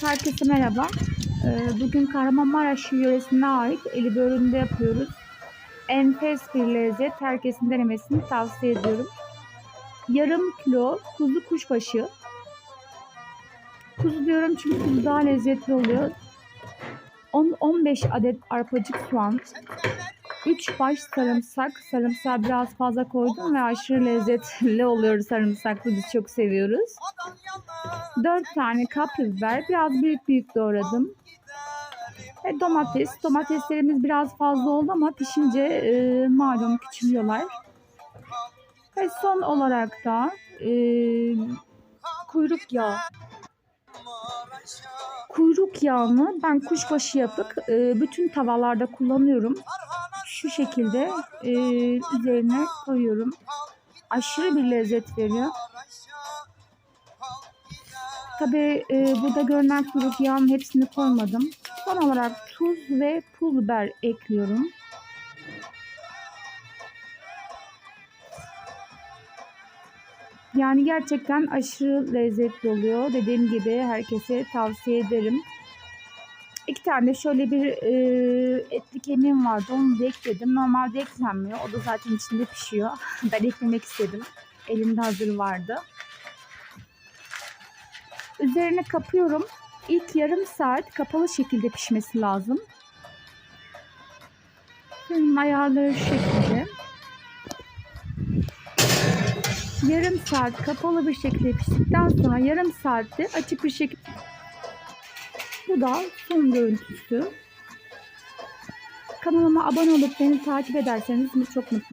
Herkese merhaba. Ee, Bugün Kahramanmaraş yöresine ait eli böğründe yapıyoruz. Enfes bir lezzet. Herkesin denemesini tavsiye ediyorum. Yarım kilo kuzu kuşbaşı. Kuzu diyorum çünkü kuzu daha lezzetli oluyor. 10-15 adet arpacık soğan. 3 baş sarımsak. Sarımsağı biraz fazla koydum ve aşırı lezzetli oluyor sarımsaklı. Biz çok seviyoruz. 4 tane kapya biber. Biraz büyük büyük doğradım. Ve domates. Domateslerimiz biraz fazla oldu ama pişince e, malum küçülüyorlar. Ve son olarak da e, kuyruk yağı. Kuyruk yağını ben kuşbaşı yapıp e, bütün tavallarda kullanıyorum. Şu şekilde e, üzerine koyuyorum. Aşırı bir lezzet veriyor. Tabii e, burada görünen kuyruk yağın hepsini koymadım. Son olarak tuz ve pul biber ekliyorum. Yani gerçekten aşırı lezzetli oluyor. Dediğim gibi herkese tavsiye ederim. İki tane şöyle bir e, etli kemiğim vardı. Onu da ekledim. Normalde eklenmiyor. O da zaten içinde pişiyor. ben eklemek istedim. Elimde hazır vardı. Üzerine kapıyorum. İlk yarım saat kapalı şekilde pişmesi lazım. Benim ayarları şu şekilde. Yarım saat kapalı bir şekilde piştikten sonra yarım saatte açık bir şekilde bu da son görüntüsü. Kanalıma abone olup beni takip ederseniz çok mutlu